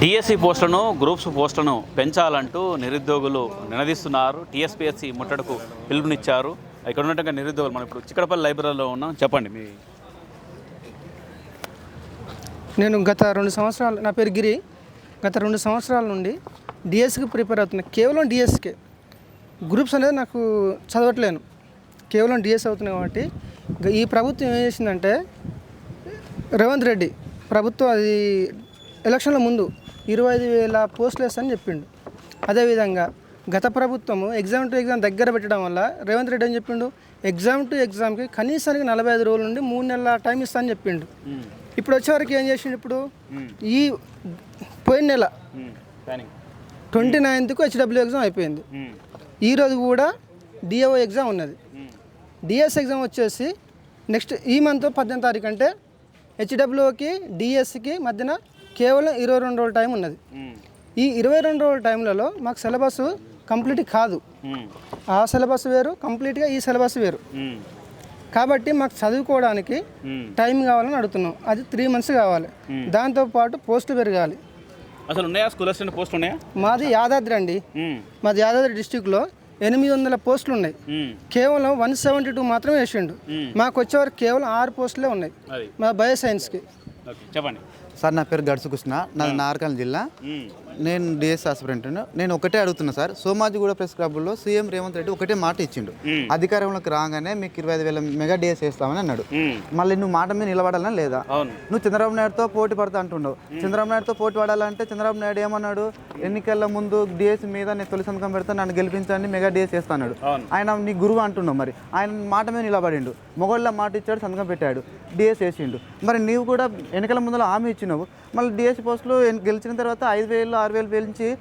DSC పోస్టులను groups పోస్టులను పెంచాలంటూ నిరుద్యోగులు నినదిస్తున్నారు. టీఎస్పీఎస్సి ముట్టడకు పిలుపునిచ్చారు. ఇక్కడ ఉన్నట్టుగా నిరుద్యోగులు మనం ఇప్పుడు చిక్కడపల్లి లైబ్రరీలో ఉన్నాం. చెప్పండి మీ నేను గత రెండు సంవత్సరాలు నా పేరు గిరి. గత రెండు సంవత్సరాల నుండి డిఎస్సికి ప్రిపేర్ అవుతున్నా. కేవలం డిఎస్కే గ్రూప్స్ అనేది నాకు చదవట్లేను. కేవలం డిఎస్ అవుతున్నాయి కాబట్టి. ఈ ప్రభుత్వం ఏం చేసిందంటే రేవంత్ రెడ్డి ప్రభుత్వం అది ఎలక్షన్ల ముందు ఇరవై ఐదు వేల పోస్టులు వేస్తానని చెప్పిండు. అదేవిధంగా గత ప్రభుత్వము ఎగ్జామ్ టు ఎగ్జామ్ దగ్గర పెట్టడం వల్ల రేవంత్ రెడ్డి ఏం చెప్పిండు? ఎగ్జామ్ టు ఎగ్జామ్కి కనీసానికి నలభై ఐదు రోజుల నుండి మూడు నెలల టైం ఇస్తానని చెప్పిండు. ఇప్పుడు వచ్చేవరకు ఏం చేసిండు ఇప్పుడు? ఈ పోయిన నెల ప్లానింగ్ ట్వంటీ నైన్త్కు హెచ్డబ్ల్యూ ఎగ్జామ్ అయిపోయింది. ఈరోజు కూడా డిఏఓ ఎగ్జామ్ ఉన్నది. డిఎస్ ఎగ్జామ్ వచ్చేసి నెక్స్ట్ ఈ మంత్ పద్దెనిమిది తారీఖు అంటే హెచ్డబ్ల్యూకి డిఎస్కి మధ్యన కేవలం ఇరవై రెండు రోజుల టైం ఉన్నది. ఈ ఇరవై రెండు రోజుల టైంలలో మాకు సిలబస్ కంప్లీట్ కాదు. ఆ సిలబస్ వేరు కంప్లీట్గా ఈ సిలబస్ వేరు. కాబట్టి మాకు చదువుకోవడానికి టైం కావాలని అడుగుతున్నాం. అది త్రీ మంత్స్ కావాలి. దాంతోపాటు పోస్టులు పెరగాలి. అసలు ఉన్నాయా స్కూల్ అసిస్టెంట్ పోస్ట్ ఉన్నాయా? మాది యాదాద్రి అండి. మాది యాదాద్రి డిస్టిక్లో ఎనిమిది వందల పోస్టులు ఉన్నాయి. కేవలం వన్ సెవెంటీ టూ మాత్రమే వేసిండు. మాకు వచ్చేవరకు కేవలం ఆరు పోస్టులే ఉన్నాయి. మా బయో సైన్స్కి చెప్పండి. సార్ నా పేరు గడుసు కృష్ణ. నాది నార్కల్ జిల్లా. నేను డిఎస్ ఆస్పిరెంట్ నేను ఒకటే అడుగుతున్నా సార్ సోమాజిగూడ ప్రెస్ క్లబ్లో సీఎం రేవంత్ రెడ్డి ఒకటే మాట ఇచ్చిండు. అధికారంలోకి రాగానే మీకు ఇరవై ఐదు వేల మెగా డిఎస్ వేస్తామని అన్నాడు. మళ్ళీ నువ్వు మాట మీద నిలబడాలనా లేదా? నువ్వు చంద్రబాబు నాయుడుతో పోటీ పడతా అంటున్నావు చంద్రబాబు నాయుడుతో పోటీ పడాలంటే చంద్రబాబు నాయుడు ఏమన్నాడు? ఎన్నికల ముందు డిఎస్ మీద నేను తొలి సంతకం పెడతా నన్ను గెలిపించండి మెగా డిఎస్ వేస్తాడు. ఆయన నీ గురువు అంటున్నావు మరి. ఆయన మాట మీద నిలబడిండు. మొగోళ్ళ మాట ఇచ్చాడు సంతకం పెట్టాడు డిఎస్ వేసిండు. మరి నీవు కూడా ఎన్నికల ముందులో హామీ ఇచ్చినావు మళ్ళీ డిఎస్ పోస్టులు ఎన్- గెలిచిన తర్వాత ఐదు వేలు ఆరు వేలు పెంచి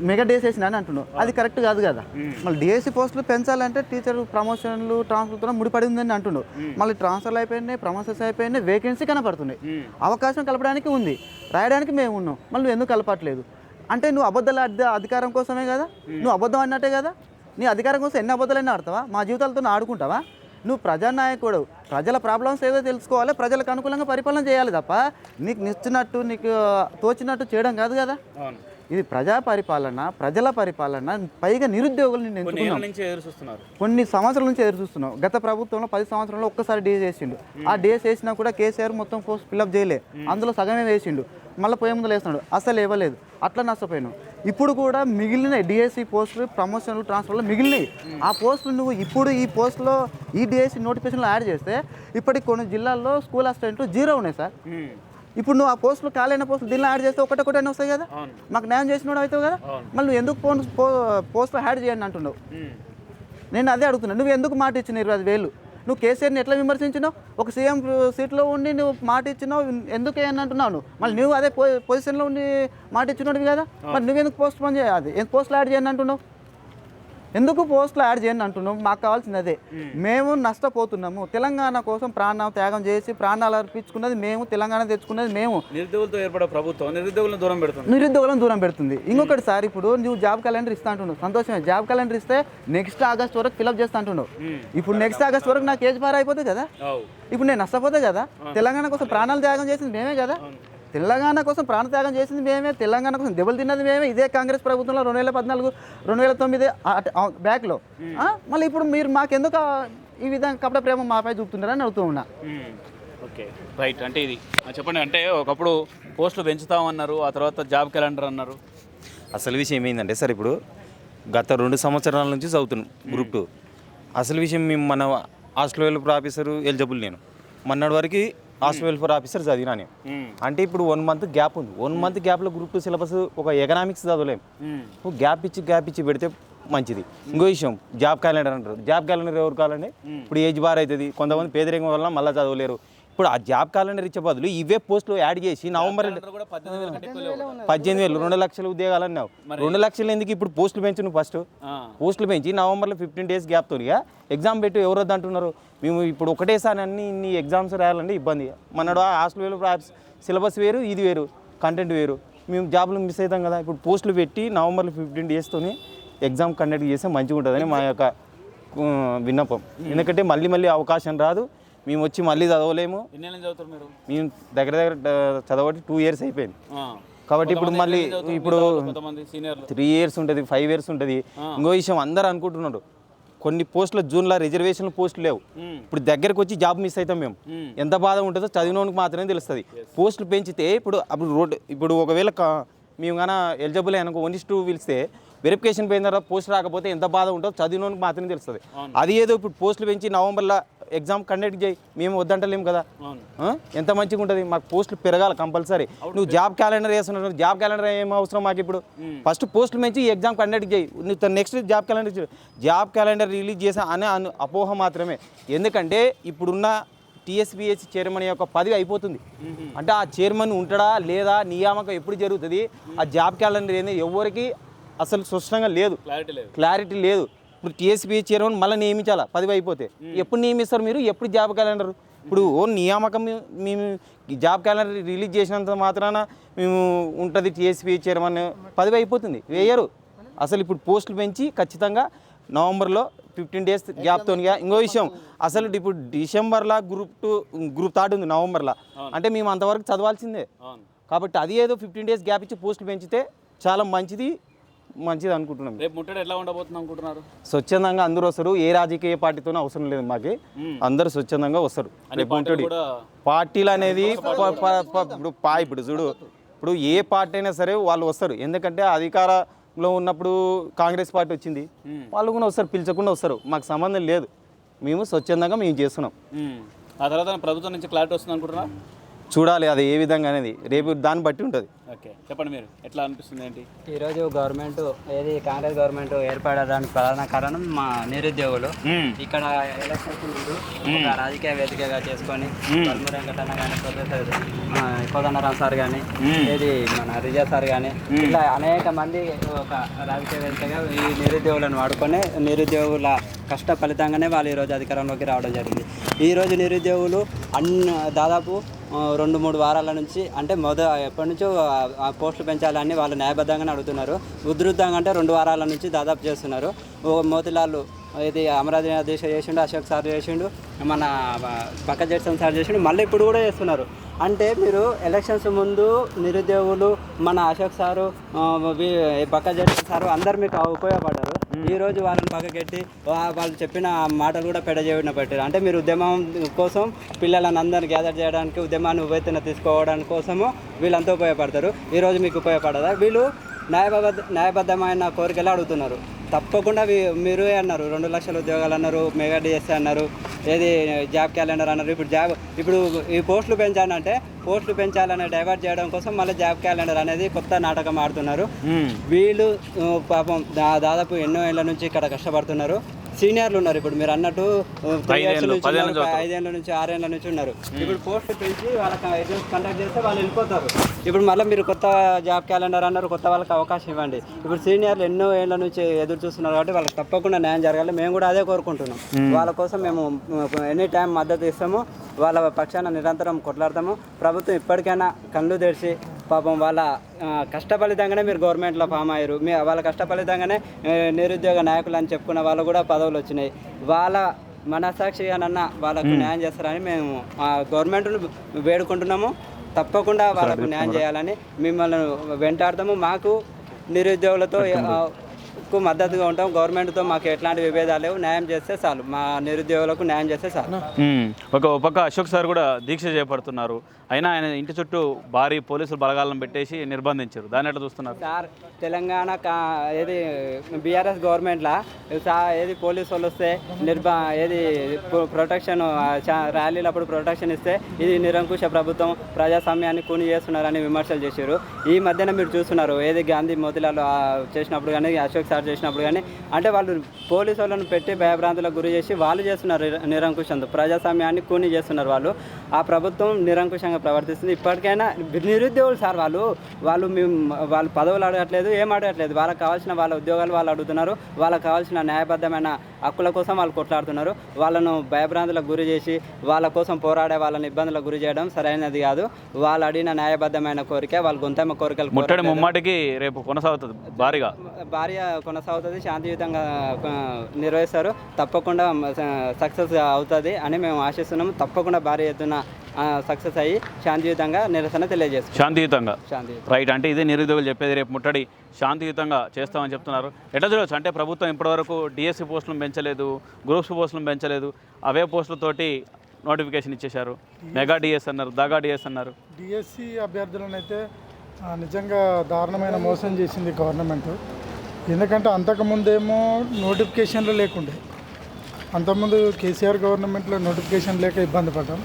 మెగా డిఎస్ వేసిన అని అంటున్నావు. అది కరెక్ట్ కాదు కదా. మళ్ళీ డిఎస్సి పోస్టులు పెంచాలంటే టీచర్ ప్రమోషన్లు ట్రాన్స్ఫర్తో ముడిపడి ఉందని అంటున్నావు. మళ్ళీ ట్రాన్స్ఫర్లు అయిపోయినాయి ప్రమోషన్స్ అయిపోయినాయి వేకెన్సీ కనపడుతున్నాయి. అవకాశం కలపడానికి ఉంది. రాయడానికి మేము ఉన్నాం. మళ్ళీ ఎందుకు కలపట్లేదు? అంటే నువ్వు అబద్ధాల అధి- అధికారం కోసమే కదా? నువ్వు అబద్ధం అన్నట్టే కదా? నీ అధికారం కోసం ఎన్ని అబద్ధాలైనా ఆడతావా? మా జీవితాలతో ఆడుకుంటావా? నువ్వు ప్రజానాయకుడు. ప్రజల ప్రాబ్లమ్స్ ఏదో తెలుసుకోవాలి ప్రజలకు అనుకూలంగా పరిపాలన చేయాలి తప్ప నీకు నిచ్చినట్టు నీకు తోచినట్టు చేయడం కాదు కదా? ఇది ప్రజా పరిపాలన ప్రజల పరిపాలన పైగా నిరుద్యోగులు నిన్ను కొన్ని ఎంచుకున్నాం. ఏళ్ళ నుంచి ఎదురు చూస్తున్నారు. కొన్ని సంవత్సరాల నుంచి ఎదురు చూస్తున్నాం. గత ప్రభుత్వంలో పది సంవత్సరంలో ఒక్కసారి డిఎస్ వేసిండు. ఆ డిఎస్ వేసినా కూడా కేసీఆర్ మొత్తం పోస్ట్ ఫిల్అప్ చేయలే. అందులో సగమే వేసిండు. మళ్ళీ పోయే ముందు వేస్తున్నాడు అసలు ఇవ్వలేదు అట్లా నష్టపోయినావు ఇప్పుడు కూడా మిగిలిన డిఎస్సి పోస్టులు ప్రమోషన్లు ట్రాన్స్ఫర్లు మిగిలినాయి ఆ పోస్టులు నువ్వు ఇప్పుడు ఈ పోస్టులో ఈ డిఎస్సి నోటిఫికేషన్లో యాడ్ చేస్తే ఇప్పటికి కొన్ని జిల్లాల్లో స్కూల్ అసిస్టెంట్లు జీరో ఉన్నాయి సార్. ఇప్పుడు నువ్వు ఆ పోస్టులు కాలైన పోస్టులు దీనిలో యాడ్ చేస్తే ఒకటి ఒకటి వస్తాయి కదా. మాకు న్యాయం చేసినోడు అవుతావు కదా. మళ్ళీ నువ్వు ఎందుకు పోన్ పోస్టులో యాడ్ చేయండి అంటున్నావు. నేను అదే అడుగుతున్నా నువ్వు ఎందుకు మాట ఇచ్చిన ఇరవై వేలు? నువ్వు కేసీఆర్ని ఎట్లా విమర్శించినావు? ఒక సీఎం సీట్లో ఉండి నువ్వు మాట ఇచ్చినావు ఎందుకు అని అంటున్నావు నువ్వు? మళ్ళీ నువ్వు అదే పొ- పొజిషన్లో ఉండి మాట ఇచ్చినోడివి కదా. మరి నువ్వెందుకు పోస్ట్ పోన్ చేయాలి? ఎందుకు పోస్టులు యాడ్ చేయండి అంటున్నావు? ఎందుకు పోస్టులు యాడ్ చేయండి అంటున్నాం మాకు కావాల్సింది అదే. మేము. నష్టపోతున్నాము. తెలంగాణ కోసం ప్రాణం త్యాగం చేసి ప్రాణాలు అర్పించుకున్నది మేము తెలంగాణ తెచ్చుకున్నది మేము. నిరుద్యోగులతో ఏర్పడే ప్రభుత్వం నిరుద్యోగులను దూరం పెడుతుంది. నిరుద్యోగులను దూరం పెడుతుంది. ఇంకొకటి సార్ ఇప్పుడు నువ్వు జాబ్ క్యాలెండర్ ఇస్తా అంటున్నావు. సంతోషమే. జాబ్ క్యాలెండర్ ఇస్తే నెక్స్ట్ ఆగస్ట్ వరకు ఫిల్అప్ చేస్తా అంటున్నావు. ఇప్పుడు నెక్స్ట్ ఆగస్ట్ వరకు నాకు ఏజ్ బార్ అయిపోతుంది కదా? ఇప్పుడు నేను నష్టపోతే కదా? తెలంగాణ కోసం ప్రాణాలు త్యాగం చేసింది మేమే కదా? తెలంగాణ కోసం ప్రాణ త్యాగం చేసింది మేమే తెలంగాణ కోసం దెబ్బలు తిన్నది మేమే. ఇదే కాంగ్రెస్ ప్రభుత్వంలో రెండు వేల పద్నాలుగు రెండు వేల తొమ్మిది బ్యాక్లో? మళ్ళీ ఇప్పుడు మీరు మాకెందుకు ఈ విధంగా కపట ప్రేమ మాపై చూపుతున్నారని అడుగుతూ ఉన్నా. ఓకే. రైట్. అంటే ఇది. చెప్పండి. అంటే ఒకప్పుడు పోస్టులు పెంచుతామన్నారు ఆ తర్వాత జాబ్ క్యాలెండర్ అన్నారు. అసలు విషయం ఏంటంటే సార్ ఇప్పుడు గత రెండు సంవత్సరాల నుంచి చదువుతున్నాం గ్రూప్ టూ. అసలు విషయం మేము మన హాస్టల్ వెల్ఫేర్ ఆఫీసర్ ఎలిజిబుల్ నేను. మొన్నటి వరకు హాస్టల్ వెల్ఫేర్ ఆఫీసర్ చదివినా నేను. అంటే ఇప్పుడు వన్ మంత్ గ్యాప్ ఉంది. వన్ మంత్ గ్యాప్లో గ్రూప్ టూ సిలబస్ ఒక ఎకనామిక్స్ చదవలేం. నువ్వు గ్యాప్ ఇచ్చి గ్యాప్ ఇచ్చి పెడితే మంచిది. ఇంకో విషయం జాబ్ క్యాలెండర్ అంటారు. జాబ్ క్యాలెండర్ ఎవరు కావాలండి ఇప్పుడు ఏజ్ బార్ అవుతుంది కొంతమంది పేదరికం వల్ల మళ్ళీ చదవలేరు. ఇప్పుడు ఆ జాబ్ క్యాలెండర్ ఇచ్చే బదులు ఇవే పోస్టులు యాడ్ చేసి నవంబర్ కూడా పద్దెనిమిది వేల రెండు లక్షల ఉద్యోగాలు అన్నావు. రెండు లక్షలు ఎందుకు ఇప్పుడు పోస్టులు పెంచు నువ్వు ఫస్ట్. పోస్టులు పెంచి నవంబర్లో ఫిఫ్టీన్ డేస్ గ్యాప్ తోనిగా ఎగ్జామ్ పెట్టి ఎవరు వద్దు అంటున్నారు? మేము ఇప్పుడు ఒకటేసారి అన్ని ఇన్ని ఎగ్జామ్స్ రాయాలంటే ఇబ్బంది. మనడు హాస్టల్ వేలు సిలబస్ వేరు ఇది వేరు కంటెంట్ వేరు. మేము జాబ్లు మిస్ అవుతాం కదా ఇప్పుడు పోస్టులు పెట్టి నవంబర్లో ఫిఫ్టీన్ డేస్తోని ఎగ్జామ్ కండక్ట్ చేస్తే మంచిగా ఉంటుందని మా యొక్క విన్నపం. ఎందుకంటే మళ్ళీ మళ్ళీ అవకాశం రాదు. మేము వచ్చి మళ్ళీ చదవలేము. ఎన్ని ఏళ్ళు చదువుతారు మీరు? మేము దగ్గర దగ్గర ఆ, చదవటి టూ ఇయర్స్ అయిపోయింది. కాబట్టి ఇప్పుడు మళ్ళీ? ఇప్పుడు త్రీ ఇయర్స్ ఉంటుంది ఫైవ్ ఇయర్స్ ఉంటుంది. ఇంకో విషయం అందరూ అనుకుంటున్నారు. కొన్ని పోస్టుల జూన్లో రిజర్వేషన్ పోస్టులు లేవు. ఇప్పుడు దగ్గరకు వచ్చి జాబ్ మిస్ అవుతాం మేము. ఎంత బాధ ఉంటుందో చదివినోనికి మాత్రమే తెలుస్తుంది. పోస్టులు పెంచితే ఇప్పుడు అప్పుడు రోడ్ ఇప్పుడు ఒకవేళ మేము కానీ ఎలిజిబుల్ అనుకో వన్ టూ పిలిస్తే వెరిఫికేషన్ పోయిన తర్వాత పోస్ట్ రాకపోతే ఎంత బాధ ఉంటుందో చదివినోనికి మాత్రమే తెలుస్తుంది. అది ఏదో ఇప్పుడు పోస్టులు పెంచి నవంబర్లో ఎగ్జామ్ కండక్ట్ చేయి మేము వద్దంటలేము కదా? ఎంత మంచిగా ఉంటుంది? మాకు పోస్టులు పెరగాలి కంపల్సరీ. నువ్వు జాబ్ క్యాలెండర్ వేస్తున్నావు జాబ్ క్యాలెండర్ ఏం అవసరం మాకు ఇప్పుడు? ఫస్ట్ పోస్టులు మంచి ఎగ్జామ్ కండక్ట్ చేయి. నువ్వు next job calendar job calendar release చేసా అనే అను- అపోహ మాత్రమే. ఎందుకంటే ఇప్పుడున్న టీఎస్బిఎస్ చైర్మన్ యొక్క పదవి అయిపోతుంది. అంటే ఆ చైర్మన్ ఉంటాడా లేదా నియామకం ఎప్పుడు జరుగుతుంది? ఆ జాబ్ క్యాలెండర్ ఏంది? ఎవరికి అసలు స్పష్టంగా లేదు. క్లారిటీ లేదు. క్లారిటీ లేదు. ఇప్పుడు టీఎస్పీ చైర్మన్ మళ్ళీ నియమించాలా? పదవి అయిపోతే. ఎప్పుడు నియమిస్తారు మీరు? ఎప్పుడు జాబ్ క్యాలెండర్? ఇప్పుడు ఓ నియామకం మేము జాబ్ క్యాలెండర్ రిలీజ్ చేసినంత మాత్రాన మేము ఉంటుంది టీఎస్పీ చైర్మన్ పదవి అయిపోతుంది. వేయరు. అసలు ఇప్పుడు పోస్టులు పెంచి ఖచ్చితంగా నవంబర్లో ఫిఫ్టీన్ డేస్ గ్యాప్తో ఇంకో విషయం. అసలు ఇప్పుడు డిసెంబర్లో గ్రూప్ టూ గ్రూప్ థర్డ్ ఉంది నవంబర్లో. అంటే మేము అంతవరకు చదవాల్సిందే. కాబట్టి అది ఏదో ఫిఫ్టీన్ డేస్ గ్యాప్ ఇచ్చి పోస్టులు పెంచితే చాలా మంచిది. మంచిది అనుకుంటున్నాం. రేపు ముట్టడి ఎట్లా ఉండబోతుంది అనుకుంటున్నారు? స్వచ్ఛందంగా అందరూ వస్తారు. ఏ రాజకీయ పార్టీతోనూ అవసరం లేదు మాకు. అందరూ స్వచ్ఛందంగా వస్తారు. రేపు కూడా పార్టీలు అనేది ఇప్పుడు పా ఇప్పుడు చూడు. ఇప్పుడు ఏ పార్టీ అయినా సరే వాళ్ళు వస్తారు. ఎందుకంటే అధికారంలో ఉన్నప్పుడు కాంగ్రెస్ పార్టీ వచ్చింది. వాళ్ళు కూడా వస్తారు. పిలిచకుండా వస్తారు. మాకు సంబంధం లేదు. మేము స్వచ్ఛందంగా మేము చేస్తున్నాం. ఆ తర్వాత ప్రభుత్వం నుంచి క్లారిటీ వస్తుంది అనుకుంటున్నారు? చూడాలి అది ఏ విధంగా అనేది. రేపు దాన్ని బట్టి ఉంటుంది. ఓకే. చెప్పండి మీరు. ఎట్లా అనిపిస్తుంది ఏంటి? ఈరోజు గవర్నమెంట్ ఏది కాంగ్రెస్ గవర్నమెంట్ ఏర్పడడానికి ప్రధాన కారణం మా నిరుద్యోగులు. ఇక్కడ ఎలక్షన్స్ ముందు ఒక రాజకీయ వేదికగా చేసుకొని పల్మూరు వెంకటన్న కానీ కోదండరాం సార్ కానీ ఏది మన రిజా సార్ కానీ ఇలా అనేక మంది ఒక రాజకీయ వేదికగా ఈ నిరుద్యోగులను వాడుకొని నిరుద్యోగుల కష్ట ఫలితంగానే వాళ్ళు ఈరోజు అధికారంలోకి రావడం జరిగింది. ఈరోజు నిరుద్యోగులు అన్ని దాదాపు రెండు మూడు వారాల నుంచి అంటే మొద ఎప్పటి నుంచో పోస్టులు పెంచాలని వాళ్ళు న్యాయబద్ధంగానే అడుగుతున్నారు. ఉధృతంగా అంటే రెండు వారాల నుంచి దాదాపు చేస్తున్నారు. ఓ మోతిలాల్ ఇది అమరావతి దేశ చేసిండు అశోక్ సార్ చేసిండు మన పక్క జడ్సన్ సార్ చేసిండు మళ్ళీ ఇప్పుడు కూడా చేస్తున్నారు. అంటే మీరు ఎలక్షన్స్ ముందు నిరుద్యోగులు మన అశోక్ సారు వి- పక్క జడ్సన్ సారు అందరు మీకు ఉపయోగపడ్డారు. ఈ రోజు వాళ్ళని పక్కకెట్టి వాళ్ళు చెప్పిన మాటలు కూడా పెడజేయడం పెట్టారు అంటే మీరు ఉద్యమం కోసం పిల్లలను అందరిని గ్యాదర్ చేయడానికి ఉద్యమాన్ని ఉవ్వెత్తున తీసుకోవడానికి కోసము వీళ్ళంతా ఉపయోగపడతారు. ఈరోజు మీకు ఉపయోగపడదా? వీళ్ళు న్యాయబద్ధ న్యాయబద్ధమైన కోరికలు అడుగుతున్నారు. తప్పకుండా మీరు అన్నారు. రెండు లక్షల ఉద్యోగాలు అన్నారు మెగా డిఎస్సీ అన్నారు ఏది జాబ్ క్యాలెండర్ అన్నారు. ఇప్పుడు జాబ్ ఇప్పుడు ఈ పోస్టులు పెంచాలంటే పోస్టులు పెంచాలని డైవర్ట్ చేయడం కోసం మళ్ళీ జాబ్ క్యాలెండర్ అనేది కొత్త నాటకం ఆడుతున్నారు. వీళ్ళు పాపం దాదాపు ఎన్నో ఏళ్ళ నుంచి ఇక్కడ కష్టపడుతున్నారు. సీనియర్లు ఉన్నారు ఇప్పుడు మీరు అన్నట్టు ఐదేళ్ళు, నుంచి ఉన్నారు, ఐదేళ్ళ నుంచి ఆరేళ్ళ నుంచి ఉన్నారు. ఇప్పుడు పోస్ట్ పెంచి వాళ్ళకి ఎగ్జామ్స్ కండక్ట్ చేస్తే వాళ్ళు వెళ్ళిపోతారు. ఇప్పుడు మళ్ళీ మీరు కొత్త జాబ్ క్యాలెండర్ అన్నారు కొత్త వాళ్ళకి అవకాశం ఇవ్వండి. ఇప్పుడు సీనియర్లు ఎన్నో ఏళ్ళ నుంచి ఎదురు చూస్తున్నారు కాబట్టి వాళ్ళకి తప్పకుండా న్యాయం జరగాలి. మేము కూడా అదే కోరుకుంటున్నాం. వాళ్ళ కోసం మేము ఎనీ టైం మద్దతు ఇస్తాము. వాళ్ళ పక్షాన నిరంతరం కొట్లాడతాము. ప్రభుత్వం ఇప్పటికైనా కళ్ళు తెరిచి పాపం వాళ్ళ కష్టఫలితంగానే మీరు గవర్నమెంట్లో ఫామ్ అయ్యారు. మీ వాళ్ళ కష్టఫలితంగానే నిరుద్యోగ నాయకులు అని చెప్పుకున్న వాళ్ళు కూడా పదవులు వచ్చినాయి. వాళ్ళ మనసాక్షిగానన్నా వాళ్ళకు న్యాయం చేస్తారని మేము గవర్నమెంట్ను వేడుకుంటున్నాము. తప్పకుండా వాళ్ళకు న్యాయం చేయాలని మిమ్మల్ని వెంటాడతాము. మాకు నిరుద్యోగులతో మద్దతుగా ఉంటాం. గవర్నమెంట్తో మాకు ఎట్లాంటి విభేదాలు లేవు. న్యాయం చేస్తే చాలు. మా నిరుద్యోగులకు న్యాయం చేస్తే చాలు. ఒక పక్క అశోక్ సార్ కూడా దీక్ష చేపడుతున్నారు. అయినా ఆయన ఇంటి చుట్టూ భారీ పోలీసులు బలగాలను పెట్టేసి నిర్బంధించారు. దాన్ని ఎట్లా చూస్తున్నారు? సార్ తెలంగాణ కా ఏది బీఆర్ఎస్ గవర్నమెంట్లా? సా ఏది పోలీసు వాళ్ళు వస్తే నిర్బా ఏది ప్రొ- ప్రొటెక్షన్ ర్యాలీలప్పుడు ప్రొటెక్షన్ ఇస్తే ఇది నిరంకుశ ప్రభుత్వం ప్రజాస్వామ్యాన్ని కూని చేస్తున్నారని విమర్శలు చేశారు. ఈ మధ్యన మీరు చూస్తున్నారు ఏది గాంధీ మోతిలాల్ చేసినప్పుడు కానీ అశోక్ సార్ చేసినప్పుడు కానీ అంటే వాళ్ళు పోలీసు వాళ్ళని పెట్టి భయభ్రాంతులకు గురి చేసి వాళ్ళు చేస్తున్నారు నిరంకుశంతో ప్రజాస్వామ్యాన్ని కూని చేస్తున్నారు వాళ్ళు. ఆ ప్రభుత్వం నిరంకుశంగా విధంగా ప్రవర్తిస్తుంది. ఇప్పటికైనా నిరుద్యోగులు సార్ వాళ్ళు వాళ్ళు మేము వాళ్ళు పదవులు అడగట్లేదు ఏం అడగట్లేదు. వాళ్ళకి కావాల్సిన వాళ్ళ ఉద్యోగాలు వాళ్ళు అడుగుతున్నారు. వాళ్ళకి కావాల్సిన న్యాయబద్ధమైన హక్కుల కోసం వాళ్ళు కొట్లాడుతున్నారు. వాళ్ళను భయభ్రాంతులకు గురి చేసి వాళ్ళ కోసం పోరాడే వాళ్ళని ఇబ్బందులకు గురి చేయడం సరైనది కాదు. వాళ్ళు అడిగిన న్యాయబద్ధమైన కోరిక వాళ్ళ గొంతమ్మ కోరికలు ముట్టడి. ముమ్మాటికి రేపు కొనసాగుతుంది. భారీగా. భార్య కొనసాగుతుంది. శాంతియుతంగా నిర్వహిస్తారు. తప్పకుండా సక్సెస్ అవుతుంది అని మేము ఆశిస్తున్నాము. తప్పకుండా భారీ ఎత్తున సక్సెస్ అయ్యి శాంతియుతంగా నిరసన తెలియజేస్తాం శాంతియుతంగా. శాంతియుతం రైట్ అంటే ఇదే నిరుద్యోగులు చెప్పేది రేపు ముట్టడి. శాంతియుతంగా చేస్తామని చెప్తున్నారు. ఎట్లా చూడవచ్చు అంటే ప్రభుత్వం ఇప్పటివరకు డిఎస్సి పోస్టులను పెంచలేదు గ్రూప్స్ పోస్టులను పెంచలేదు. అవే పోస్టులతోటి నోటిఫికేషన్ ఇచ్చేశారు. మెగా డిఎస్ అన్నారు దగా డిఎస్ అన్నారు. డిఎస్సి అభ్యర్థులను అయితే ఆ, నిజంగా దారుణమైన మోసం చేసింది గవర్నమెంట్. ఎందుకంటే అంతకుముందేమో నోటిఫికేషన్లు లేకుండే. అంతకుముందు కేసీఆర్ గవర్నమెంట్లో నోటిఫికేషన్ లేక ఇబ్బంది పడ్డాం.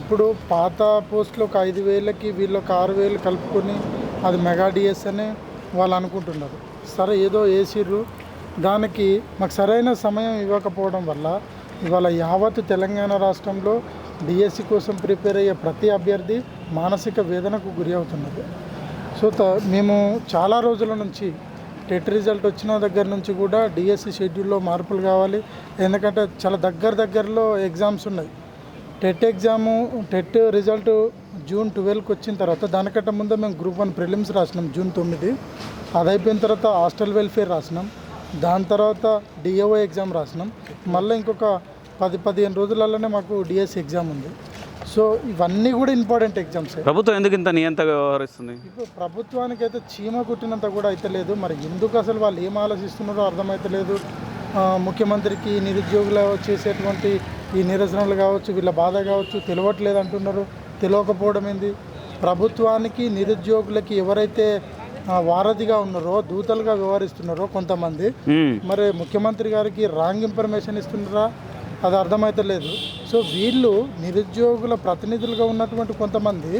ఇప్పుడు పాత పోస్టులు ఒక ఐదు వేలకి వీళ్ళు ఒక ఆరు వేలు కలుపుకొని అది మెగా డిఎస్ అని వాళ్ళు అనుకుంటున్నారు. సరే ఏదో వేసిర్రు. దానికి మాకు సరైన సమయం ఇవ్వకపోవడం వల్ల ఇవాళ యావత్ తెలంగాణ రాష్ట్రంలో డిఎస్సి కోసం ప్రిపేర్ అయ్యే ప్రతి అభ్యర్థి మానసిక వేదనకు గురి అవుతున్నది సో మేము చాలా రోజుల నుంచి టెట్ రిజల్ట్ వచ్చిన దగ్గర నుంచి కూడా డిఎస్సి షెడ్యూల్లో మార్పులు కావాలి. ఎందుకంటే చాలా దగ్గర దగ్గరలో ఎగ్జామ్స్ ఉన్నాయి. TET exam TET result June ట్వెల్వ్కి వచ్చిన తర్వాత దానికంటే ముందే మేము గ్రూప్ వన్ ప్రిలిమ్స్ రాసినాం జూన్ తొమ్మిది. అది అయిపోయిన తర్వాత హాస్టల్ వెల్ఫేర్ రాసినాం. దాని తర్వాత డిఏఓ ఎగ్జామ్ రాసినాం. మళ్ళీ ఇంకొక పది పదిహేను రోజులలోనే మాకు డిఎస్సి ఎగ్జామ్ ఉంది. సో ఇవన్నీ కూడా ఇంపార్టెంట్ ఎగ్జామ్స్ ప్రభుత్వం ఎందుకు ఇంత నియంతగా వ్యవహరిస్తుంది? ఇప్పుడు ప్రభుత్వానికి అయితే చీమ కుట్టినంత కూడా అయితే లేదు. మరి ఎందుకు అసలు వాళ్ళు ఏం ఆలోచిస్తున్నారో అర్థమైతలేదు ఆ, ముఖ్యమంత్రికి నిరుద్యోగులు చేసేటువంటి ఈ నిరసనలు కావచ్చు వీళ్ళ బాధ కావచ్చు తెలియట్లేదు అంటున్నారు. తెలియకపోవడం ఏంది? ప్రభుత్వానికి నిరుద్యోగులకి ఎవరైతే వారధిగా ఉన్నారో దూతలుగా వ్యవహరిస్తున్నారో కొంతమంది. మరి ముఖ్యమంత్రి గారికి రాంగ్ ఇన్ఫర్మేషన్ ఇస్తున్నారా? అది అర్థమవుతలేదు సో వీళ్ళు నిరుద్యోగుల ప్రతినిధులుగా ఉన్నటువంటి కొంతమంది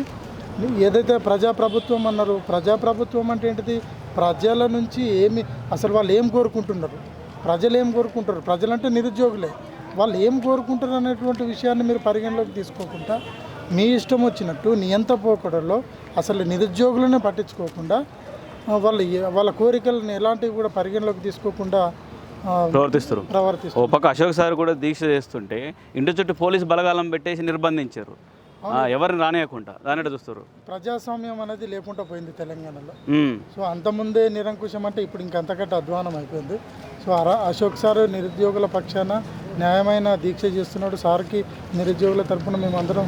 ఏదైతే ప్రజాప్రభుత్వం అన్నారు ప్రజాప్రభుత్వం అంటే ఏంటిది? ప్రజల నుంచి ఏమి అసలు వాళ్ళు ఏం కోరుకుంటున్నారు? ప్రజలు ఏం కోరుకుంటారు ప్రజలంటే నిరుద్యోగులే. వాళ్ళు ఏం కోరుకుంటారు అనేటువంటి విషయాన్ని మీరు పరిగణలోకి తీసుకోకుండా మీ ఇష్టం వచ్చినట్టు నియంత పోకడలో అసలు నిరుద్యోగులనే పట్టించుకోకుండా వాళ్ళు వాళ్ళ వాళ్ళ కోరికలను ఎలాంటివి కూడా పరిగణలోకి తీసుకోకుండా ప్రవర్తిస్తారు. ఓ పక్క అశోక్ సార్ కూడా దీక్ష చేస్తుంటే ఇంటి చుట్టూ పోలీసు బలగాలం పెట్టేసి నిర్బంధించారు. ఎవరిని రానియకుండా దాని చూస్తారు? ప్రజాస్వామ్యం అనేది లేకుండా పోయింది తెలంగాణలో. సో అంతకుముందే నిరంకుశం అంటే ఇప్పుడు ఇంకంతకంటే అధ్వానం అయిపోయింది. సో అశోక్ సార్ నిరుద్యోగుల పక్షాన న్యాయమైన దీక్ష చేస్తున్నాడు. సార్కి నిరుద్యోగుల తరపున మేమందరం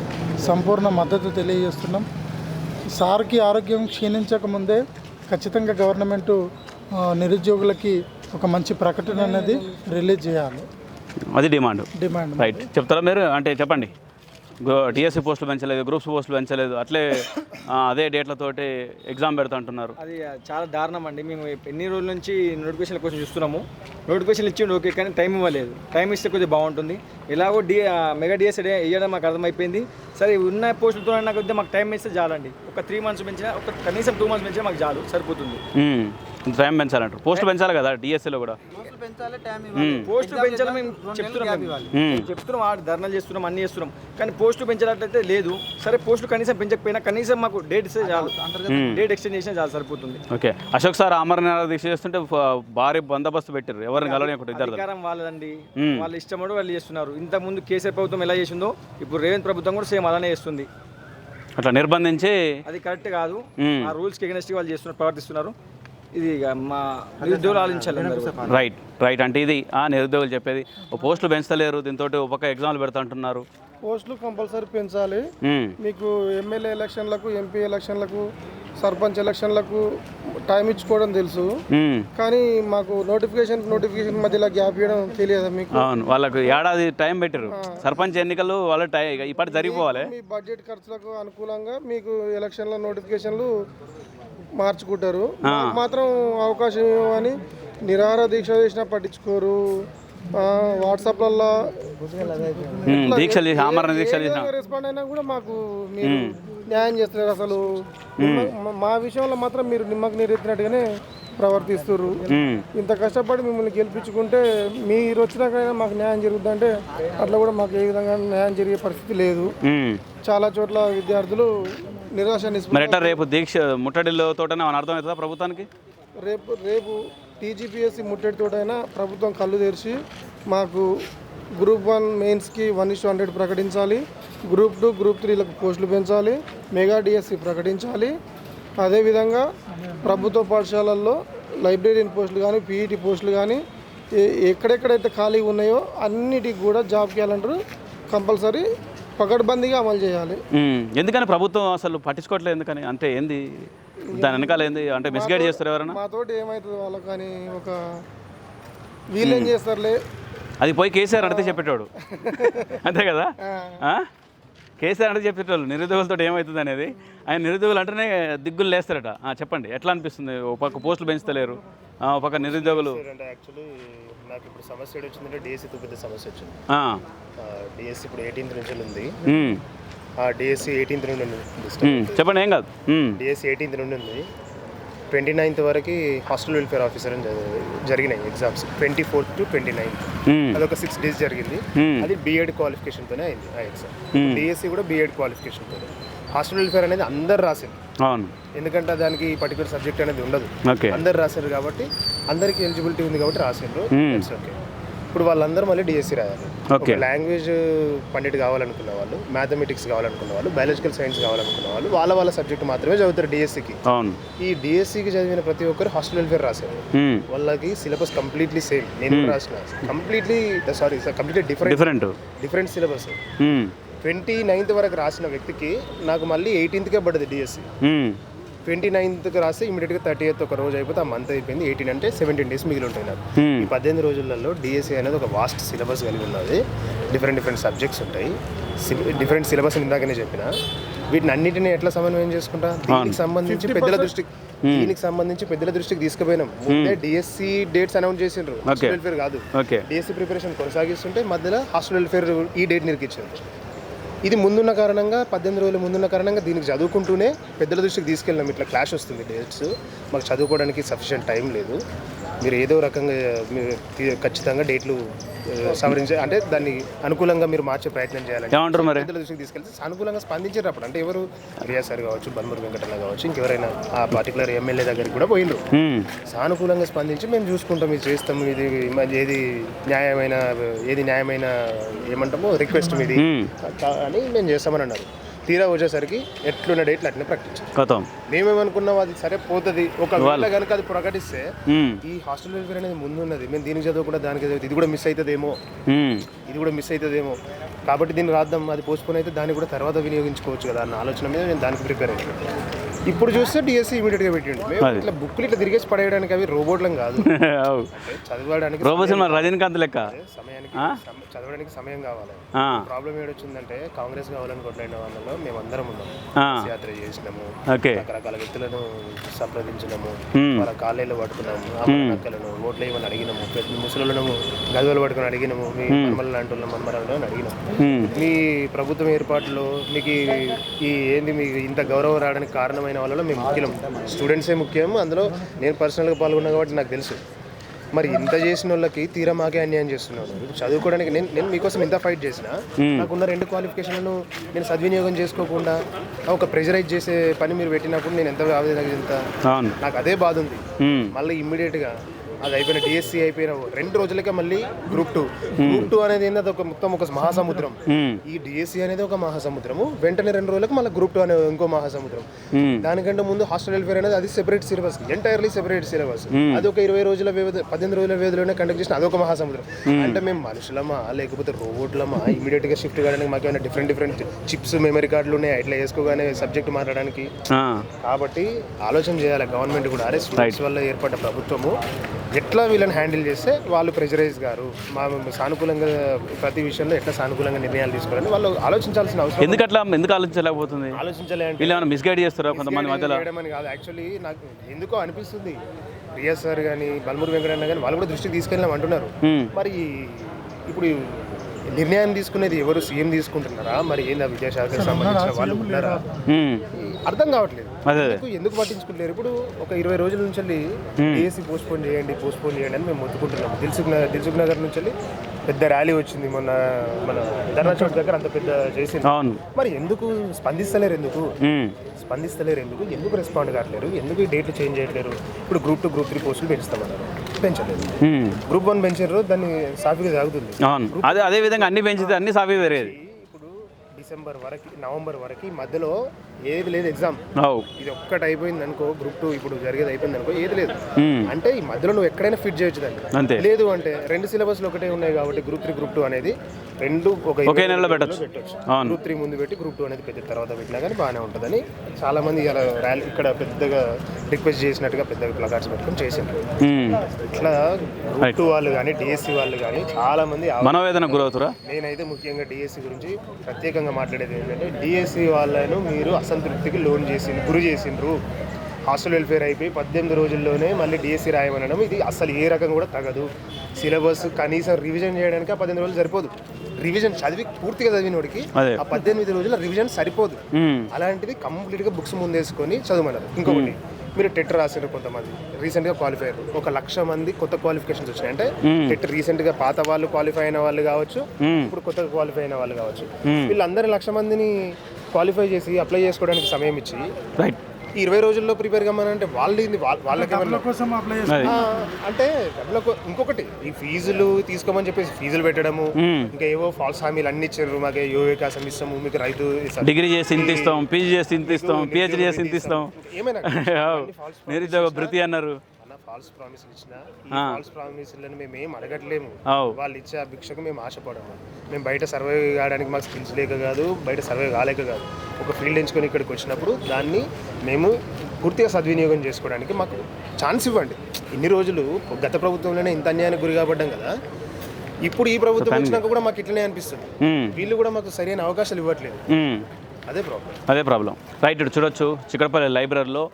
సంపూర్ణ మద్దతు తెలియజేస్తున్నాం. సార్కి ఆరోగ్యం క్షీణించక ముందే ఖచ్చితంగా గవర్నమెంటు నిరుద్యోగులకి ఒక మంచి ప్రకటన అనేది రిలీజ్ చేయాలి. అది డిమాండ్. డిమాండ్. రైట్ చెప్తారా మీరు? అంటే చెప్పండి. టీఎస్సీ పోస్టులు పెంచలేదు గ్రూప్స్ పోస్టులు పెంచలేదు అట్లే అదే డేట్లతోటి ఎగ్జామ్ పెడతా అంటున్నారు అది చాలా దారుణం అండి. మేము ఎన్ని రోజుల నుంచి నోటిఫికేషన్ కోసం చూస్తున్నాము. నోటిఫికేషన్ ఇచ్చిండు ఓకే కానీ టైం ఇవ్వలేదు. టైం ఇస్తే కొద్దిగా బాగుంటుంది. ఎలాగో డి మెగా డిఎస్ వేయడం మాకు అర్థమైపోయింది. సరే ఉన్న పోస్టులతో నాకు కొద్దిగా మాకు టైం ఇస్తే చాలండి. ఒక త్రీ మంత్స్ పెంచినా ఒక కనీసం టూ మంత్స్ పెంచినా మాకు చాలు సరిపోతుంది. టైం పెంచాలంటారు. పోస్టులు పెంచాలి కదా డిఎస్సీలో కూడా. పెంచాలి టైం పోస్టులు పెంచాలని మేము చెప్తున్నాం. చెప్తున్నాం ఆ ధర్నాలు చేస్తున్నాం అన్ని చేస్తున్నాం. కానీ పోస్టులు పెంచాలంటే లేదు. సరే పోస్టులు కనీసం పెంచకపోయినా కనీసం మాకు డేట్ ఇస్తే చాలు. డేట్ ఎక్స్టెండ్ చేసినా చాలు సరిపోతుంది. ఓకే. అశోక్ సార్ అమరనాథ దీక్ష చేస్తుంటే భారీ బందోబస్తు పెట్టారు ఎవరిని ఇద్దరు అధికారం వాళ్ళదండి. మ్మ్. వాళ్ళ ఇష్టం కూడా వాళ్ళు చేస్తున్నారు. ఇంత ముందు కేసీఆర్ ప్రభుత్వం ఎలా చేసిందో ఇప్పుడు రేవంత్ ప్రభుత్వం కూడా సేమ్ అలానే చేస్తుంది. అట్లా నిర్బంధించి అది కరెక్ట్ కాదు. మ్మ్. ఆ రూల్స్కి ఎగనెస్ట్ వాళ్ళు చేస్తున్నారు ప్రవర్తిస్తున్నారు. ఇది ఇక మా నిరుద్యోగులు ఆలోచించాలి. రైట్ రైట్ అంటే ఇది ఆ నిరుద్యోగులు చెప్పేది పోస్టులు పెంచలేరు దీంతో ఒక పక్క ఎగ్జామ్లు పెడతా అంటున్నారు. పోస్టులు కంపల్సరీ పెంచాలి. మ్మ్. మీకు ఎమ్మెల్యే ఎలక్షన్లకు ఎంపీ ఎలక్షన్లకు సర్పంచ్ ఎలక్షన్లకు టైం ఇచ్చుకోవడం తెలుసు. మ్మ్. కానీ మాకు నోటిఫికేషన్ నోటిఫికేషన్ మధ్యలో గ్యాప్ ఇవ్వడం తెలియదా మీకు? అవును వాళ్ళకు ఏడాది టైం పెట్టారు సర్పంచ్ ఎన్నికలు వాళ్ళ టై ఇప్పటి జరిగిపోవాలి. మీ బడ్జెట్ ఖర్చులకు అనుకూలంగా మీకు ఎలక్షన్ల నోటిఫికేషన్లు మార్చుకుంటారు. మాత్రం అవకాశం ఇవ్వమని నిరాహార దీక్ష చేసినా పట్టించుకోరు. మ్మ్. దీక్షలు చేసి ఆమరణ దీక్షలు చేసిన. రెస్పాండ్ అయినా కూడా మాకు మీరు న్యాయం చేస్తున్నారు అసలు. మా- విషయంలో మాత్రం మీరు నిమ్మకు నీరు ఎత్తినట్టుగానే ప్రవర్తిస్తున్నారు. ఇంత కష్టపడి మిమ్మల్ని గెలిపించుకుంటే మీరు వచ్చినాకైనా మాకు న్యాయం జరుగుతుందంటే అట్లా కూడా మాకు ఏ విధంగా న్యాయం జరిగే పరిస్థితి లేదు. చాలా చోట్ల విద్యార్థులు నిరాశ మరి ఎట్లా రేపు దీక్ష ముట్టడిలో తోటనే ఏమైనా అర్థమవుతుందా ప్రభుత్వానికి? రేపు రేపు టీజీపీఎస్సీ ముట్టడితోటైనా ప్రభుత్వం కళ్ళు తెరిచి మాకు గ్రూప్ వన్ మెయిన్స్కి వన్ ఇస్ హండ్రెడ్ ప్రకటించాలి. గ్రూప్ టూ గ్రూప్ త్రీలకు పోస్టులు పెంచాలి. మెగా డిఎస్సి ప్రకటించాలి. అదేవిధంగా ప్రభుత్వ పాఠశాలల్లో లైబ్రరీన్ పోస్టులు కానీ పీఈటీ పోస్టులు కానీ ఎక్కడెక్కడైతే ఖాళీ ఉన్నాయో అన్నిటికి కూడా జాబ్ క్యాలెండర్ కంపల్సరీ పకడ్బందీగా అమలు చేయాలి. ఎందుకని ప్రభుత్వం అసలు పట్టించుకోవట్లేదు ఎందుకని? అంటే ఏంది? దాని వెనకాల ఏంది? అంటే మిస్గైడ్ చేస్తారు ఎవరైనా? మాతోటి ఏమవుతుంది వాళ్ళకి కానీ ఒక వీళ్ళేం చేస్తారులే? అది పోయి కేసీఆర్ అడిగితే చెప్పేటోడు. అంతే కదా? కేసీఆర్ అడిగితే చెప్పేటోళ్ళు. నిరుద్యోగులతో ఏమవుతుంది అనేది? ఆయన నిరుద్యోగులు అంటేనే దిగ్గులు లేస్తారట. చెప్పండి. ఎట్లా అనిపిస్తుంది? ఒక పక్క పోస్టులు పెంచుతలేరు. ఒక నిరుద్యోగులు. యాక్చువల్లీ నాకు ఇప్పుడు సమస్య వచ్చిందంటే డిఎస్సి పెద్ద సమస్య వచ్చింది. డిఎస్సి ఇప్పుడు ఎయిటీన్త్ నుంచి ఉంది. డిఎస్సి ఎయిటీన్త్ నుండి ఉంది. మ్మ్. చెప్పండి ఏం కాదు. డిఎస్సి ఎయిటీన్త్ నుండి ఉంది. ట్వంటీ నైన్త్ వరకు హాస్టల్ వెల్ఫేర్ ఆఫీసర్ అని జరి- జరిగినాయి exams twenty fourth to twenty ninth. అదొక సిక్స్ డేస్ జరిగింది. అది బీఎడ్ క్వాలిఫికేషన్తోనే అయింది ఆ ఎగ్జామ్ డిఎస్సి కూడా బీఎడ్ క్వాలిఫికేషన్తోనే హాస్టల్ వెల్ఫేర్ అనేది అందరు రాసింది. అవును. ఎందుకంటే దానికి పర్టికులర్ సబ్జెక్ట్ అనేది ఉండదు. ఓకే. అందరు రాశారు కాబట్టి అందరికి ఎలిజిబిలిటీ ఉంది కాబట్టి రాసిండ్రు. ఇట్స్ ఓకే ఇప్పుడు వాళ్ళందరూ మళ్ళీ డిఎస్సి రాయాలి. Okay. లాంగ్వేజ్ పండిట్ కావాలనుకున్న వాళ్ళు మ్యాథమెటిక్స్ కావాలనుకున్న వాళ్ళు బయాలజికల్ సైన్స్ కావాలనుకున్న వాళ్ళు వాళ్ళ వాళ్ళ సబ్జెక్ట్ మాత్రమే చదువుతారు డిఎస్సికి అవును. ఈ డిఎస్సికి చదివిన ప్రతి ఒక్కరు హాస్టల్ వెల్ఫేర్ రాశారు. వాళ్ళకి సిలబస్ కంప్లీట్లీ సేమ్ నేను రాసిన. Completely sorry completely different different different syllabus. Twenty ninth వరకు రాసిన వ్యక్తికి నాకు మళ్ళీ ఎయిటీన్త్కే పడ్డది డిఎస్సి. ట్వంటీ నైన్త్కి రాస్తే ఇమీడియట్గా థర్టీ ఎయిత్ ఒక రోజు అయిపోతే ఆ మంత్ అయిపోయింది. ఎయిటీన్ అంటే సెవెంటీన్ డేస్ మిగిలి ఉంటాయి నాకు. ఈ పద్దెనిమిది రోజులలో డిఎస్సి అనేది ఒక వాస్ట్ సిలబస్ కలిగి ఉన్నది. డిఫరెంట్ డిఫరెంట్ సబ్జెక్ట్స్ ఉంటాయి. డిఫరెంట్ సిలబస్ ఇందాకనే చెప్పిన. వీటిని అన్నిటిని ఎట్లా సమన్వయం చేసుకుంటా? దీనికి సంబంధించి పెద్దల దృష్టికి దీనికి సంబంధించి పెద్దల దృష్టికి తీసుకుపోయినాం. ముందే డిఎస్సి డేట్స్ అనౌన్స్ చేసిండ్రు. హాస్టల్ వెల్ఫేర్ కాదు. డిఎస్సి ప్రిపరేషన్ కొనసాగిస్తుంటే మధ్యలో హాస్టల్ వెల్ఫేర్ ఈ డేట్ నిరికిచ్చారు. ఇది ముందున్న కారణంగా పద్దెనిమిది రోజులు ముందున్న కారణంగా దీనికి చదువుకుంటూనే పెద్దల దృష్టికి తీసుకెళ్ళినాం ఇట్లా క్లాష్ వస్తుంది డేట్స్ మాకు చదువుకోవడానికి సఫిషియెంట్ టైం లేదు. మీరు ఏదో రకంగా మీరు ఖచ్చితంగా డేట్లు సవరించే అంటే దాన్ని అనుకూలంగా మీరు మార్చే ప్రయత్నం చేయాలని ఏమంటారు మరి పెద్దల దృష్టికి తీసుకెళ్తే సానుకూలంగా స్పందించారు అప్పుడు అంటే ఎవరు రియా సార్ కావచ్చు బల్మూరి వెంకటన్న కావచ్చు ఇంకెవరైనా ఆ పర్టికులర్ ఎమ్మెల్యే దగ్గరికి కూడా పోయిండ్రు. సానుకూలంగా స్పందించి మేము చూసుకుంటాం ఇది చేస్తాం ఇది ఏది న్యాయమైన ఏది న్యాయమైన ఏమంటామో రిక్వెస్ట్. కా- అని మేము చేస్తామని అన్నారు తీరా వచ్చేసరికి ఎట్లున్న డేట్లు అట్లనే ప్రకటించారు. కథం మేమేమనుకున్నాం అది సరే పోతుంది. ఒకవేళ కనుక అది ప్రకటిస్తే. ఈ హాస్టల్ వెల్ఫేర్ అనేది ముందున్నది. మేము దీనికి చదవకుండా దానికి చదివితే ఇది కూడా మిస్ అవుతుందేమో. ఇది కూడా మిస్ అవుతుందేమో కాబట్టి దీన్ని రాద్దాం. అది పోస్ట్పోన్ అయితే దాన్ని కూడా తర్వాత వినియోగించుకోవచ్చు కదా అన్న ఆలోచన మీద నేను దానికి ప్రిపేర్ అయ్యాను ఇప్పుడు చూస్తే డిఎస్సి ఇమీడియట్గా పెట్టిండు. మేము ఇట్లా బుక్లు ఇట్లా తిరిగేసి పడేయడానికి అవి రోబోట్లం కాదు. చదవడానికి రోబో సినిమా రజనీకాంత్ లెక్క? సమయానికి సమ- చదవడానికి సమయం కావాలి. ప్రాబ్లం ఏడొచ్చిందంటే కాంగ్రెస్ కావాలని కొట్లాడిన వాళ్ళలో మేము అందరం ఉన్నాం. యాత్ర చేసినాము. రకరకాల వ్యక్తులను సంప్రదించినాము. వాళ్ళ కాళ్ళలో పట్టుకున్నాము అమ్మలక్కలను ఓట్లు వేయమని అడిగినాము. ముసలులను గదువులు పట్టుకొని అడిగినాము. మీ మన్మల లాంటి వాళ్ళ మన్మరాలను అని అడిగినాము. మీ ప్రభుత్వం ఏర్పాటులో మీకు ఈ- ఏంది మీకు ఇంత గౌరవం రావడానికి కారణమైన వాళ్ళలో మేము ముఖ్యం స్టూడెంట్సే ముఖ్యం అందులో నేను పర్సనల్గా పాల్గొన్నా కాబట్టి నాకు తెలుసు. మరి ఇంత చేసిన వాళ్ళకి తీరా మాకే అన్యాయం చేస్తున్నాను చదువుకోవడానికి నేను నేను మీకోసం ఇంత ఫైట్ చేసిన. నాకున్న రెండు క్వాలిఫికేషన్లను నేను సద్వినియోగం చేసుకోకుండా ఒక ప్రెజరైజ్ చేసే పని మీరు పెట్టినప్పుడు నేను ఎంత ఆవేదన నాకు అదే బాధ ఉంది. మళ్ళీ ఇమ్మీడియట్గా అది అయిపోయిన డిఎస్సి అయిపోయిన రెండు రోజులకే మళ్ళీ గ్రూప్ టూ. గ్రూప్ టూ అనేది ఏంది? అది ఒక మొత్తం ఒక మహాసముద్రం. ఈ డిఎస్సి అనేది ఒక మహాసముద్రము. వెంటనే రెండు రోజులకు మళ్ళీ గ్రూప్ టూ అనే ఇంకో మహాసముద్రం. దానికంటే ముందు హాస్టల్ వెల్ఫేర్ అనేది అది separate syllabus entirely separate syllabus అది ఒక ఇరవై రోజుల వ్యవధి పద్దెనిమిది రోజుల వ్యవధిలోనే కండక్ట్ చేసిన అదొక మహాసముద్రం. అంటే మేము మనుషులమా? లేకపోతే రోబోట్లమా? ఇమీడియట్గా షిఫ్ట్ కావడానికి మాకు ఏమైనా డిఫరెంట్ డిఫరెంట్ చిప్స్ మెమరీ కార్డులు ఉన్నాయి? ఇట్లా వేసుకోగానే సబ్జెక్ట్ మాట్లాడడానికి. కాబట్టి ఆలోచన చేయాలి. గవర్నమెంట్ కూడా అరే స్టూడెంట్స్ వల్ల ఏర్పడ్డ ప్రభుత్వము ఎట్లా వీళ్ళని హ్యాండిల్ చేస్తే వాళ్ళు ప్రెజరైజ్ గారు? మా సానుకూలంగా ప్రతి విషయంలో ఎట్లా సానుకూలంగా నిర్ణయాలు తీసుకోవాలని వాళ్ళు ఆలోచించాల్సిన అవసరం ఎందుకు అట్లా ఎందుకు ఆలోచించలేకపోతుంది? ఆలోచించాలి అంటే వీళ్ళు ఏమైనా మిస్గైడ్ చేస్తారా కొంతమంది మధ్యలో? కాదు. యాక్చువల్లీ నాకు ఎందుకో అనిపిస్తుంది. రియా సార్ కానీ బల్మూరి వెంకటన్న కానీ వాళ్ళు కూడా దృష్టికి తీసుకెళ్ళాం అంటున్నారు. మరి ఇప్పుడు నిర్ణయం తీసుకునేది ఎవరు? సీఎం తీసుకుంటున్నారా? మరి ఏందా విద్యాశాఖకు సంబంధించిన వాళ్ళు ఉన్నారా అర్థం కావట్లేదు. ఎందుకు- పట్టించుకుంటారు ఇప్పుడు ఒక ఇరవై రోజుల నుంచి డిఎస్సి పోస్ట్ పోన్ చేయండి పోస్ట్ పోన్ చేయండి అని మేము మొత్తుకుంటున్నాం దిల్సుఖ్ నగర్ దిల్సుఖ్ నగర్ నుంచి పెద్ద ర్యాలీ వచ్చింది మొన్న మన ధర్నా చౌక్ దగ్గర అంత పెద్ద చేసింది. మరి ఎందుకు స్పందిస్తలేరు ఎందుకు. స్పందిస్తలేరు ఎందుకు? ఎందుకు రెస్పాండ్ కావట్లేరు? ఎందుకు డేట్లు చేంజ్ చేయట్లేరు? ఇప్పుడు గ్రూప్ టూ గ్రూప్ త్రీ పోస్టులు పెంచుతామన్నారు పెంచలేదు. గ్రూప్ వన్ పెంచారు దాన్ని సాఫీగా సాగుతుంది. అదే అదే విధంగా అన్ని పెంచితే అన్ని సాఫీ పెరిగేది. ఇప్పుడు డిసెంబర్ వరకు నవంబర్ వరకు మధ్యలో ఏది లేదు ఎగ్జామ్ ఇది ఒక్కటి అయిపోయింది అనుకో గ్రూప్ టూ ఇప్పుడు జరిగేది అయిపోయింది అనుకో ఏది లేదు. అంటే ఈ మధ్యలో నువ్వు ఎక్కడైనా ఫిట్ చేయొచ్చు. దాన్ని. లేదు అంటే రెండు సిలబస్లు ఒకటే ఉన్నాయి కాబట్టి గ్రూప్ త్రీ గ్రూప్ టూ అనేది రెండు ఒక నెలలో పెట్టొచ్చు. గ్రూప్ త్రీ ముందు పెట్టి గ్రూప్ టూ అనేది పెద్ద తర్వాత పెట్టినా కానీ బాగానే ఉంటుందని చాలా మంది ఇలా ర్యాలీ ఇక్కడ పెద్దగా రిక్వెస్ట్ చేసినట్టుగా పెద్దగా ప్లకార్డ్స్ పెట్టుకొని చేసిండ్రు. ఇట్లా గ్రూప్ టూ వాళ్ళు కానీ డిఎస్సి వాళ్ళు కానీ చాలా మంది మనోవేదన గురవుతురా? నేనైతే ముఖ్యంగా డిఎస్సి గురించి ప్రత్యేకంగా మాట్లాడేది ఏంటంటే డిఎస్సి వాళ్ళను మీరు అసంతృప్తికి లోన్ చేసి గురి చేసిండ్రు. హాస్టల్ వెల్ఫేర్ అయిపోయి పద్దెనిమిది రోజుల్లోనే మళ్ళీ డిఎస్సి రాయమనడం. ఇది అసలు ఏ రకం కూడా తగదు. సిలబస్ కనీసం రివిజన్ చేయడానికి ఆ పద్దెనిమిది రోజులు సరిపోదు. రివిజన్ చదివి పూర్తిగా చదివినోడికి అదే. ఆ పద్దెనిమిది రోజుల రివిజన్ సరిపోదు. అలాంటిది కంప్లీట్గా బుక్స్ ముందేసుకొని చదవమన్నారు. ఇంకొకటి మీరు టెట్ రాసారు కొంతమంది. రీసెంట్గా క్వాలిఫై అయ్యారు ఒక లక్ష మంది కొత్త క్వాలిఫికేషన్స్ వచ్చినాయి. అంటే టెట్ రీసెంట్గా పాత వాళ్ళు క్వాలిఫై అయిన వాళ్ళు కావచ్చు ఇప్పుడు కొత్తగా క్వాలిఫై అయిన వాళ్ళు కావచ్చు. వీళ్ళందరి లక్ష మందిని క్వాలిఫై చేసి అప్లై చేసుకోవడానికి సమయం ఇచ్చి రైట్ ఈ ఇరవై రోజుల్లో ప్రిపేర్ కమ్మనంటే వాళ్ళు ఇది వాళ్ళ- వాళ్ళకి అంటే డబ్బులకు ఇంకొకటి ఈ ఫీజులు తీసుకోమని చెప్పేసి ఫీజులు పెట్టడము మ్మ్. ఇంకా ఏవో ఫాల్స్ హామీలు అన్ని ఇచ్చారు మాకు యువ వికాసం ఇస్తాము మీకు రైతు. డిగ్రీ చేసి ఇంత ఇస్తాం పీజీ చేసి ఇంత ఇస్తాం పిహెచ్డీ చేసి ఇంత ఇస్తాం ఏమైనా. నిరుద్యోగ భృతి అన్నారు అన్న ఫాల్స్ ప్రామిస్ ఇచ్చిన ఫాల్స్ ప్రామిస్లను మేము ఏం అడగట్లేము. వాళ్ళు ఇచ్చే ఆ భిక్షకు మేము ఆశపడము. మేము బయట సర్వే కావడానికి మాకు స్కిల్స్ లేక కాదు బయట సర్వే కాలేక కాదు. ఒక ఫీల్డ్ ఎంచుకొని ఇక్కడికి వచ్చినప్పుడు దాన్ని మేము పూర్తిగా సద్వినియోగం చేసుకోవడానికి మాకు ఛాన్స్ ఇవ్వండి. ఇన్ని రోజులు గత ప్రభుత్వంలోనే ఇంత అన్యాయానికి గురి కాబడ్డాం కదా. ఇప్పుడు ఈ ప్రభుత్వం వచ్చినాక కూడా మాకు ఇట్లనే అనిపిస్తుంది. వీళ్ళు కూడా మాకు సరైన అవకాశాలు ఇవ్వట్లేదు. అదే ప్రాబ్లం అదే ప్రాబ్లం రైట్ చూడొచ్చు. చిక్కడపల్లి లైబ్రరీలో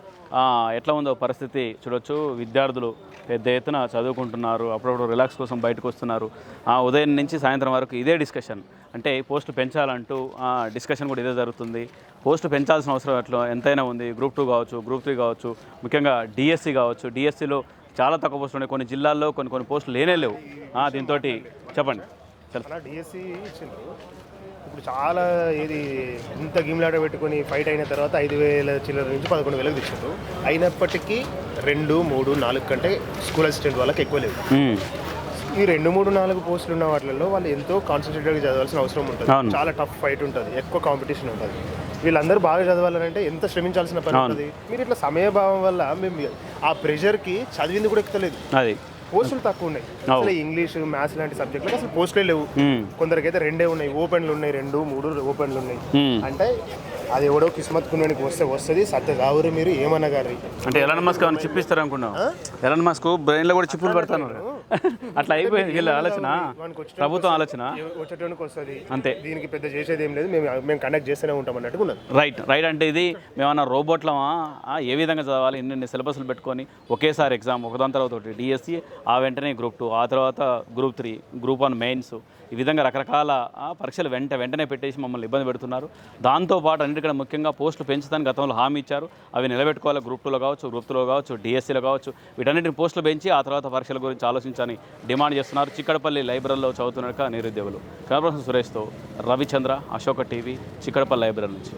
ఎట్లా ఉందో పరిస్థితి చూడొచ్చు. విద్యార్థులు పెద్ద ఎత్తున చదువుకుంటున్నారు. అప్పుడప్పుడు రిలాక్స్ కోసం బయటకు వస్తున్నారు. ఆ, ఉదయం నుంచి సాయంత్రం వరకు ఇదే డిస్కషన్ అంటే పోస్టులు పెంచాలంటూ డిస్కషన్ కూడా ఇదే జరుగుతుంది. పోస్టు పెంచాల్సిన అవసరం ఎట్లా ఎంతైనా ఉంది. గ్రూప్ టూ కావచ్చు గ్రూప్ త్రీ కావచ్చు ముఖ్యంగా డిఎస్సి కావచ్చు. డిఎస్సిలో చాలా తక్కువ పోస్టులు ఉన్నాయి. కొన్ని జిల్లాల్లో కొన్ని కొన్ని పోస్టులు లేనే లేవు. దీంతో చెప్పండి. డిఎస్సి ఇచ్చిండ్రు. ఇప్పుడు చాలా ఏది ఇంత గిమ్లాట పెట్టుకొని ఫైట్ అయిన తర్వాత ఐదు వేల చిల్లర నుంచి పదకొండు వేలకు తెచ్చిండ్రు. అయినప్పటికీ రెండు మూడు నాలుగు కంటే స్కూల్ అసిస్టెంట్ వాళ్ళకి ఎక్కువ లేదు. ఈ రెండు మూడు నాలుగు పోస్టులు ఉన్న వాటిల్లో వాళ్ళు ఎంతో కాన్సన్ట్రేటెడ్గా చదవాల్సిన అవసరం ఉంటుంది. చాలా టఫ్ ఫైట్ ఉంటుంది. ఎక్కువ కాంపిటీషన్ ఉంటుంది. వీళ్ళందరూ బాగా చదవాలంటే ఎంత శ్రమించాల్సిన పని ఉంటుంది? మీరు ఇట్లా సమయభావం వల్ల మేము ఆ ప్రెషర్కి చదివింది కూడా ఎక్కుతలేదు. అది. పోస్టులు తక్కువ ఉన్నాయి. అసలు ఇంగ్లీష్ మ్యాథ్స్ లాంటి సబ్జెక్టులకు అసలు పోస్టులే లేవు. కొందరికైతే రెండే ఉన్నాయి. ఓపెన్లు ఉన్నాయి. రెండు మూడు ఓపెన్లు ఉన్నాయి. అంటే అది ఎవడో కిస్మత్ కున్నానికి వస్తే వస్తుంది. సత్య కావురు మీరు ఏమనగారు అంటే ఎలాన్ మస్క్ ఏమైనా చిప్ ఇస్తారు అనుకున్నావు ఎలాన్ మస్క్ బ్రెయిన్లో కూడా చిప్పులు పెడతాను అట్లా అయిపోయింది వీళ్ళ ఆలోచన. ప్రభుత్వం ఆలోచన. వచ్చేటానికి వస్తుంది. అంతే. దీనికి పెద్ద చేసేది ఏం లేదు. మేము మేము కండక్ట్ చేస్తూనే ఉంటాం అన్నట్టుగా ఉన్నది. రైట్ రైట్ అంటే ఇది మేమన్నా రోబోట్లమా? ఏ విధంగా చదవాలి? ఇన్ని సిలబస్లు పెట్టుకొని ఒకేసారి ఎగ్జామ్ ఒకదాని తర్వాత ఒకటి డిఎస్సి ఆ వెంటనే గ్రూప్ టూ ఆ తర్వాత group three group one mains ఈ విధంగా రకరకాల పరీక్షలు వెంట వెంటనే పెట్టేసి మమ్మల్ని ఇబ్బంది పెడుతున్నారు. దాంతోపాటు అన్నిటికన్నా ముఖ్యంగా పోస్టులు పెంచుతానికి గతంలో హామీ ఇచ్చారు. అవి నిలబెట్టుకోవాలి. గ్రూప్ టూలో కావచ్చు గ్రూప్ త్రీలో కావచ్చు డిఎస్సీలో కావచ్చు వీటన్నిటిని పోస్టులు పెంచి ఆ తర్వాత పరీక్షల గురించి ఆలోచించని డిమాండ్ చేస్తున్నారు. చిక్కడపల్లి లైబ్రరీలో చదువుతున్న నిరుద్యోగులు. కనపర్సన్ సురేష్తో రవిచంద్ర అశోక టీవీ చిక్కడపల్లి లైబ్రరీ నుంచి.